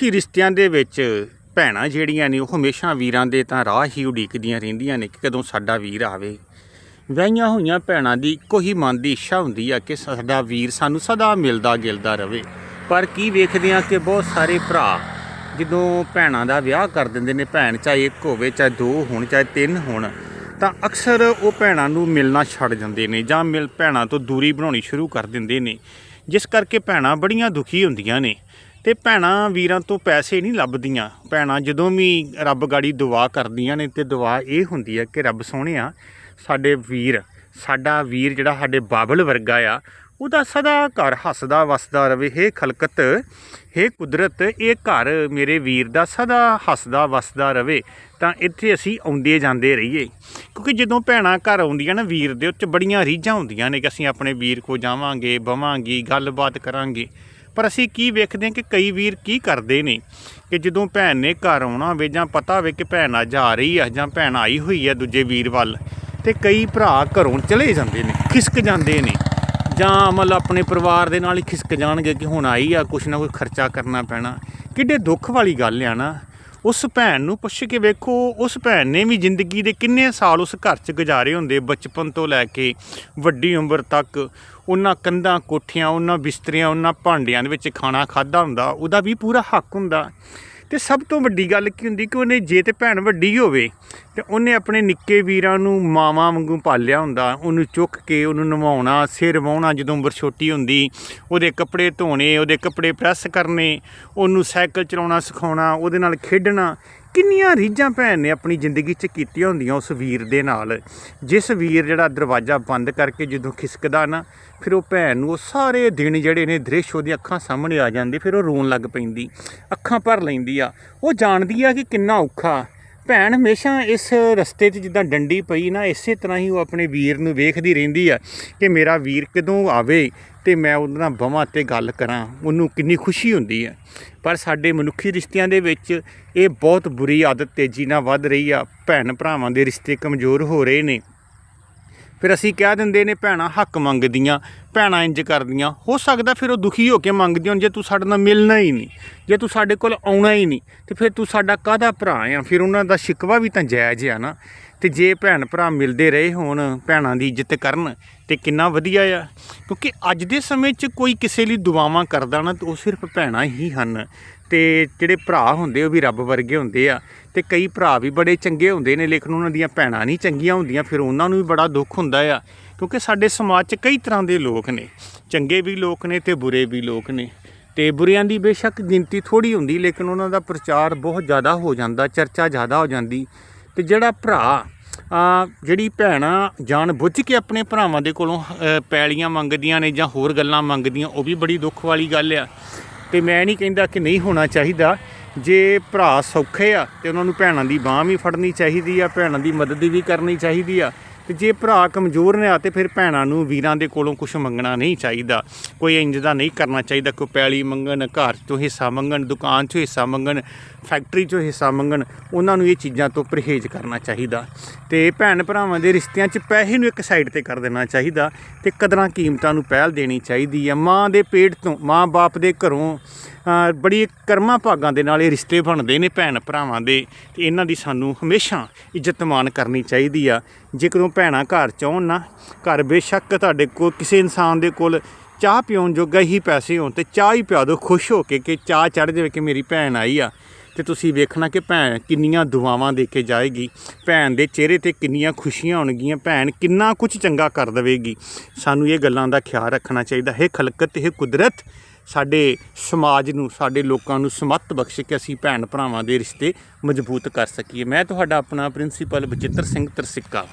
ਮਨੁੱਖੀ ਰਿਸ਼ਤਿਆਂ ਦੇ ਵਿੱਚ ਭੈਣਾਂ ਜਿਹੜੀਆਂ ਨੇ, ਉਹ ਹਮੇਸ਼ਾ ਵੀਰਾਂ ਦੇ ਤਾਂ ਰਾਹ ਹੀ ਉਡੀਕਦੀਆਂ ਰਹਿੰਦੀਆਂ ਨੇ ਕਿ ਕਦੋਂ ਸਾਡਾ ਵੀਰ ਆਵੇ। ਵਿਆਹੀਆਂ ਹੋਈਆਂ ਭੈਣਾਂ ਦੀ ਇੱਕੋ ਹੀ ਮਨ ਦੀ ਇੱਛਾ ਹੁੰਦੀ ਆ ਕਿ ਸਾਡਾ ਵੀਰ ਸਾਨੂੰ ਸਦਾ ਮਿਲਦਾ ਗਿਲਦਾ ਰਵੇ। ਪਰ ਕੀ ਵੇਖਦੇ ਆ ਕਿ ਬਹੁਤ ਸਾਰੇ ਭਰਾ ਜਦੋਂ ਭੈਣਾਂ ਦਾ ਵਿਆਹ ਕਰ ਦਿੰਦੇ ਨੇ, ਭੈਣ ਚਾਹੇ ਇੱਕ ਹੋਵੇ, ਚਾਹੇ ਦੋ ਹੋਣ, ਚਾਹੇ ਤਿੰਨ ਹੋਣ, ਤਾਂ ਅਕਸਰ ਉਹ ਭੈਣਾਂ ਨੂੰ ਮਿਲਣਾ ਛੱਡ ਜਾਂਦੇ ਨੇ ਜਾਂ ਮਿਲ, ਭੈਣਾਂ ਤੋਂ ਦੂਰੀ ਬਣਾਉਣੀ ਸ਼ੁਰੂ ਕਰ ਦਿੰਦੇ ਨੇ। ਜਿਸ ਕਰਕੇ ਭੈਣਾਂ ਬੜੀਆਂ ਦੁਖੀ ਹੁੰਦੀਆਂ ਨੇ। ਤੇ ਭੈਣਾਂ ਵੀਰਾਂ ਤੋਂ ਪੈਸੇ ਨਹੀਂ ਲੱਭਦੀਆਂ। ਭੈਣਾਂ ਜਦੋਂ ਵੀ ਰੱਬ ਗਾੜੀ ਦੁਆ ਕਰਦੀਆਂ ਨੇ ਤੇ ਦੁਆ ਇਹ ਹੁੰਦੀ ਹੈ ਕਿ ਰੱਬ ਸੋਹਣਿਆ, ਸਾਡੇ ਵੀਰ, ਸਾਡਾ ਵੀਰ ਜਿਹੜਾ ਸਾਡੇ ਬਾਬਲ ਵਰਗਾ ਆ, ਉਹਦਾ ਸਦਾ ਘਰ ਹੱਸਦਾ ਵਸਦਾ ਰਵੇ। ਹੇ ਖਲਕਤ, ਹੇ ਕੁਦਰਤ, ਇਹ ਘਰ ਮੇਰੇ ਵੀਰ ਦਾ ਸਦਾ ਹੱਸਦਾ ਵਸਦਾ ਰਵੇ। ਤਾਂ ਇੱਥੇ ਅਸੀਂ ਆਉਂਦੇ ਜਾਂਦੇ ਰਹੀਏ। ਕਿਉਂਕਿ ਜਦੋਂ ਭੈਣਾਂ ਘਰ ਆਉਂਦੀਆਂ ਨਾ ਵੀਰ ਦੇ ਉੱਤੇ ਬੜੀਆਂ ਰੀਝਾਂ ਹੁੰਦੀਆਂ ਨੇ ਕਿ ਅਸੀਂ ਆਪਣੇ ਵੀਰ ਕੋ ਜਾਵਾਂਗੇ, ਬਵਾਂਗੇ, ਗੱਲਬਾਤ ਕਰਾਂਗੇ। ਪਰ ਅਸੀਂ ਕੀ ਵੇਖਦੇ ਹਾਂ ਕਿ ਕਈ ਵੀਰ ਕੀ ਕਰਦੇ ਨੇ ਕਿ ਜਦੋਂ ਭੈਣ ਨੇ ਘਰ ਆਉਣਾ ਹੋਵੇ ਜਾਂ ਪਤਾ ਹੋਵੇ ਕਿ ਭੈਣ ਅੱਜ ਆ ਰਹੀ ਆ ਜਾਂ ਭੈਣ ਆਈ ਹੋਈ ਆ ਦੂਜੇ ਵੀਰ ਵੱਲ, ਤੇ ਕਈ ਭਰਾ ਘਰੋਂ ਚਲੇ ਜਾਂਦੇ ਨੇ, ਖਿਸਕ ਜਾਂਦੇ ਨੇ। ਜਾਂ ਮਤਲਬ ਆਪਣੇ ਪਰਿਵਾਰ ਦੇ ਨਾਲ ਹੀ ਖਿਸਕ ਜਾਣਗੇ ਕਿ ਹੁਣ ਆਈ ਆ, ਕੁਛ ਨਾ ਕੋਈ ਖਰਚਾ ਕਰਨਾ ਪੈਣਾ। ਕਿੱਡੇ ਦੁੱਖ ਵਾਲੀ ਗੱਲ ਆ ਨਾ। ਉਸ ਭੈਣ ਨੂੰ ਪੁੱਛ ਕੇ ਵੇਖੋ, ਉਸ ਭੈਣ ਨੇ ਵੀ ਜ਼ਿੰਦਗੀ ਦੇ ਕਿੰਨੇ ਸਾਲ ਉਸ ਘਰ 'ਚ ਗੁਜ਼ਾਰੇ ਹੁੰਦੇ, ਬਚਪਨ ਤੋਂ ਲੈ ਕੇ ਵੱਡੀ ਉਮਰ ਤੱਕ। ਉਹਨਾਂ ਕੰਧਾਂ ਕੋਠੀਆਂ, ਉਹਨਾਂ ਬਿਸਤਰੀਆਂ, ਉਹਨਾਂ ਭਾਂਡਿਆਂ ਦੇ ਵਿੱਚ ਖਾਣਾ ਖਾਦਾ ਹੁੰਦਾ, ਉਹਦਾ ਵੀ ਪੂਰਾ ਹੱਕ ਹੁੰਦਾ। ਤੇ ਸਭ ਤੋਂ ਵੱਡੀ ਗੱਲ ਕੀ ਹੁੰਦੀ ਕਿ ਉਹਨੇ ਜੇ ਤੇ ਭੈਣ ਵੱਡੀ ਹੋਵੇ, ਤੇ ਉਹਨੇ ਆਪਣੇ ਨਿੱਕੇ ਵੀਰਾਂ ਨੂੰ ਮਾਵਾਂ ਵਾਂਗੂ ਪਾਲਿਆ ਹੁੰਦਾ, ਉਹਨੂੰ ਚੁੱਕ ਕੇ ਉਹਨੂੰ ਨਵਾਉਣਾ, ਸਿਰ ਵਾਹੁਣਾ ਜਦੋਂ ਉਮਰ ਛੋਟੀ ਹੁੰਦੀ, ਉਹਦੇ ਕੱਪੜੇ ਧੋਣੇ, ਉਹਦੇ ਕੱਪੜੇ ਪ੍ਰੈਸ ਕਰਨੇ, ਉਹਨੂੰ ਸਾਈਕਲ ਚਲਾਉਣਾ, ਸਿਖਾਉਣਾ, ਉਹਦੇ ਨਾਲ ਖੇਡਣਾ ਕਿੰਨੀਆਂ ਰੀਝਾਂ ਭੈਣ ਨੇ ਆਪਣੀ ਜ਼ਿੰਦਗੀ 'ਚ ਕੀਤੀਆਂ ਹੁੰਦੀਆਂ ਉਸ ਵੀਰ ਦੇ ਨਾਲ? ਜਿਸ ਵੀਰ ਜਿਹੜਾ ਦਰਵਾਜ਼ਾ ਬੰਦ ਕਰਕੇ ਜਦੋਂ ਖਿਸਕਦਾ ਨਾ, ਫਿਰ ਉਹ ਭੈਣ ਨੂੰ ਉਹ ਸਾਰੇ ਦਿਨ ਜਿਹੜੇ ਨੇ ਦ੍ਰਿਸ਼ ਉਹਦੀਆਂ ਅੱਖਾਂ ਸਾਹਮਣੇ ਆ ਜਾਂਦੇ, ਫਿਰ ਉਹ ਰੋਣ ਲੱਗ ਪੈਂਦੀ, ਅੱਖਾਂ ਭਰ ਲੈਂਦੀ ਆ। ਉਹ ਜਾਣਦੀ ਆ ਕਿ ਕਿੰਨਾ ਔਖਾ। ਭੈਣ, ਹਮੇਸ਼ਾ ਇਸ ਰਸਤੇ 'ਚ ਜਿੱਦਾਂ ਡੰਡੀ ਪਈ ਨਾ, ਇਸੇ ਤਰ੍ਹਾਂ ਹੀ ਉਹ ਆਪਣੇ ਵੀਰ ਨੂੰ ਵੇਖਦੀ ਰਹਿੰਦੀ ਆ ਕਿ ਮੇਰਾ ਵੀਰ ਕਦੋਂ ਆਵੇ ਤੇ ਮੈਂ ਉਹਦੇ ਨਾਲ ਬਵਾਂ ਤੇ ਗੱਲ ਕਰਾਂ। ਉਹਨੂੰ ਕਿੰਨੀ ਖੁਸ਼ੀ ਹੁੰਦੀ ਹੈ ਪਰ ਸਾਡੇ ਮਨੁੱਖੀ ਰਿਸ਼ਤਿਆਂ ਦੇ ਵਿੱਚ ਇਹ ਬਹੁਤ ਬੁਰੀ ਆਦਤ ਤੇਜ਼ੀ ਨਾਲ ਵੱਧ ਰਹੀ ਆ। ਭੈਣ ਭਰਾਵਾਂ ਦੇ ਰਿਸ਼ਤੇ ਕਮਜ਼ੋਰ ਹੋ ਰਹੇ ਨੇ। ਫਿਰ ਅਸੀਂ ਕਹਿ ਦਿੰਦੇ ਨੇ ਭੈਣਾਂ ਹੱਕ ਮੰਗਦੀਆਂ, ਭੈਣਾਂ ਇੰਜ ਕਰਦੀਆਂ। ਹੋ ਸਕਦਾ ਫਿਰ ਉਹ ਦੁਖੀ ਹੋ ਕੇ ਮੰਗਦੀਆਂ ਜੇ ਤੂੰ ਸਾਡੇ ਨਾਲ ਮਿਲਣਾ ਹੀ ਨਹੀਂ, ਜੇ ਤੂੰ ਸਾਡੇ ਕੋਲ ਆਉਣਾ ਹੀ ਨਹੀਂ, ਤੇ ਫਿਰ ਤੂੰ ਸਾਡਾ ਕਾਹਦਾ ਭਰਾ ਆ? ਫਿਰ ਉਹਨਾਂ ਦਾ ਸ਼ਿਕਵਾ ਵੀ ਤਾਂ ਜਾਇਜ਼ ਆ ਨਾ। ਤੇ ਜੇ ਭੈਣ ਭਰਾ ਮਿਲਦੇ ਰਹੇ ਹੋਣ, ਭੈਣਾਂ ਦੀ ਇੱਜ਼ਤ ਕਰਨ, ਤੇ ਕਿੰਨਾ ਵਧੀਆ ਆ। ਕਿਉਂਕਿ ਅੱਜ ਦੇ ਸਮੇਂ 'ਚ ਕੋਈ ਕਿਸੇ ਲਈ ਦੁਆਵਾਂ ਕਰਦਾ ਨਾ, ਤੇ ਉਹ ਸਿਰਫ ਭੈਣਾਂ ਹੀ ਹਨ। ਤੇ ਜਿਹੜੇ ਭਰਾ ਹੁੰਦੇ, ਉਹ ਵੀ ਰੱਬ ਵਰਗੇ ਹੁੰਦੇ ਆ। ਤੇ ਕਈ ਭਰਾ ਵੀ ਬੜੇ ਚੰਗੇ ਹੁੰਦੇ ਨੇ, ਲੇਕਿਨ ਉਹਨਾਂ ਦੀਆਂ ਭੈਣਾਂ ਨਹੀਂ ਚੰਗੀਆਂ ਹੁੰਦੀਆਂ, ਫਿਰ ਉਹਨਾਂ ਨੂੰ ਵੀ ਬੜਾ ਦੁੱਖ ਹੁੰਦਾ ਆ। ਕਿਉਂਕਿ ਸਾਡੇ ਸਮਾਜ 'ਚ ਕਈ ਤਰ੍ਹਾਂ ਦੇ ਲੋਕ ਨੇ। ਚੰਗੇ ਵੀ ਲੋਕ ਨੇ ਤੇ ਬੁਰੇ ਵੀ ਲੋਕ ਨੇ। ਤੇ ਬੁਰਿਆਂ ਦੀ ਬੇਸ਼ੱਕ ਗਿਣਤੀ ਥੋੜੀ ਹੁੰਦੀ, ਲੇਕਿਨ ਉਹਨਾਂ ਦਾ ਪ੍ਰਚਾਰ ਬਹੁਤ ਜ਼ਿਆਦਾ ਹੋ ਜਾਂਦਾ, ਚਰਚਾ ਜ਼ਿਆਦਾ ਹੋ ਜਾਂਦੀ। ਤੇ ਜਿਹੜਾ ਭਰਾ ਜਿਹੜੀ ਭੈਣਾਂ ਜਾਣ ਬੁੱਝ ਕੇ ਆਪਣੇ ਭਰਾਵਾਂ ਦੇ ਕੋਲੋਂ ਪੈਲੀਆਂ ਮੰਗਦੀਆਂ ਨੇ ਜਾਂ ਹੋਰ ਗੱਲਾਂ ਮੰਗਦੀਆਂ, ਉਹ ਵੀ ਬੜੀ ਦੁੱਖ ਵਾਲੀ ਗੱਲ ਆ। ਤੇ ਮੈਂ ਨਹੀਂ ਕਹਿੰਦਾ ਕਿ ਨਹੀਂ ਹੋਣਾ ਚਾਹੀਦਾ। ਜੇ ਭਰਾ ਸੌਖੇ ਆ, ਤੇ ਉਹਨਾਂ ਨੂੰ ਭੈਣਾਂ ਦੀ ਬਾਹ ਵੀ ਫੜਨੀ ਚਾਹੀਦੀ ਆ, ਭੈਣਾਂ ਦੀ ਮਦਦ ਵੀ ਕਰਨੀ ਚਾਹੀਦੀ ਆ। ਤੇ ਜੇ ਭਰਾ ਕਮਜ਼ੋਰ ਨੇ ਆ ਤੇ ਫਿਰ ਭੈਣਾਂ ਨੂੰ ਵੀਰਾਂ ਦੇ ਕੋਲੋਂ ਕੁਝ ਮੰਗਣਾ ਨਹੀਂ ਚਾਹੀਦਾ। ਕੋਈ ਇੰਜ ਦਾ ਨਹੀਂ ਕਰਨਾ ਚਾਹੀਦਾ ਕੋਈ ਪੈਲੀ ਮੰਗਣ, ਘਰ ਤੋਂ ਹਿੱਸਾ ਮੰਗਣ, ਦੁਕਾਨ 'ਚੋਂ ਹਿੱਸਾ ਮੰਗਣ, ਫੈਕਟਰੀ 'ਚੋਂ ਹਿੱਸਾ ਮੰਗਣ, ਉਹਨਾਂ ਨੂੰ ਇਹ ਚੀਜ਼ਾਂ ਤੋਂ ਪਰਹੇਜ਼ ਕਰਨਾ ਚਾਹੀਦਾ। ਤੇ ਭੈਣ ਭਰਾਵਾਂ ਦੇ ਰਿਸ਼ਤਿਆਂ 'ਚ ਪੈਸੇ ਨੂੰ ਇੱਕ ਸਾਈਡ ਤੇ ਕਰ ਦੇਣਾ ਚਾਹੀਦਾ ਤੇ ਕਦਰਾਂ ਕੀਮਤਾਂ ਨੂੰ ਪਹਿਲ ਦੇਣੀ ਚਾਹੀਦੀ ਆ ਮਾਂ ਦੇ ਪੇਟ ਤੋਂ ਮਾਂ-ਬਾਪ ਦੇ ਘਰੋਂ ਬੜੀ ਕਰਮਾਂ ਭਾਗਾਂ ਦੇ ਨਾਲ ਇਹ ਰਿਸ਼ਤੇ ਬਣਦੇ ਨੇ ਭੈਣ ਭਰਾਵਾਂ ਦੇ ਤੇ ਇਹਨਾਂ ਦੀ ਸਾਨੂੰ ਹਮੇਸ਼ਾ ਇੱਜ਼ਤ ਮਾਣ ਕਰਨੀ ਚਾਹੀਦੀ ਆ। ਜੇਕਰ ਉਹ ਭੈਣਾਂ ਘਰ ਚ ਆਉਣ ਨਾ, ਘਰ ਬੇਸ਼ੱਕ ਤੁਹਾਡੇ ਕੋਲ ਕਿਸੇ ਇਨਸਾਨ ਦੇ ਕੋਲ ਚਾਹ ਪਿਉਣ ਜੋਗਾ ਹੀ ਪੈਸੇ ਹੋਣ ਤੇ ਚਾਹ ਹੀ ਪਿਆ ਦਿਓ, ਖੁਸ਼ ਹੋ ਕੇ ਕਿ ਚਾਹ ਚੜ ਜਾਵੇ ਕਿ ਮੇਰੀ ਭੈਣ ਆਈ ਆ। ਤੇ ਤੁਸੀਂ ਵੇਖਣਾ ਕਿ ਭੈਣ ਕਿੰਨੀਆਂ ਦੁਆਵਾਂ ਦੇ ਕੇ ਜਾਏਗੀ, ਭੈਣ ਦੇ ਚਿਹਰੇ ਤੇ ਕਿੰਨੀਆਂ ਖੁਸ਼ੀਆਂ ਹੋਣਗੀਆਂ, ਭੈਣ ਕਿੰਨਾ ਕੁਝ ਚੰਗਾ ਕਰ ਦੇਵੇਗੀ। ਸਾਨੂੰ ਇਹ ਗੱਲਾਂ ਦਾ ਖਿਆਲ ਰੱਖਣਾ ਚਾਹੀਦਾ, ਹੈ ਖਲਕਤ ਇਹ ਕੁਦਰਤ, ਸਾਡੇ ਸਮਾਜ ਨੂੰ, ਸਾਡੇ ਲੋਕਾਂ ਨੂੰ ਸਮੱਤ ਬਖਸ਼ ਕੇ ਅਸੀਂ ਭੈਣ ਭਰਾਵਾਂ ਦੇ ਰਿਸ਼ਤੇ ਮਜ਼ਬੂਤ ਕਰ ਸਕੀਏ। ਮੈਂ ਤੁਹਾਡਾ ਆਪਣਾ ਪ੍ਰਿੰਸੀਪਲ ਬਚਿੱਤਰ ਸਿੰਘ ਤਰਸਿੱਕਾ।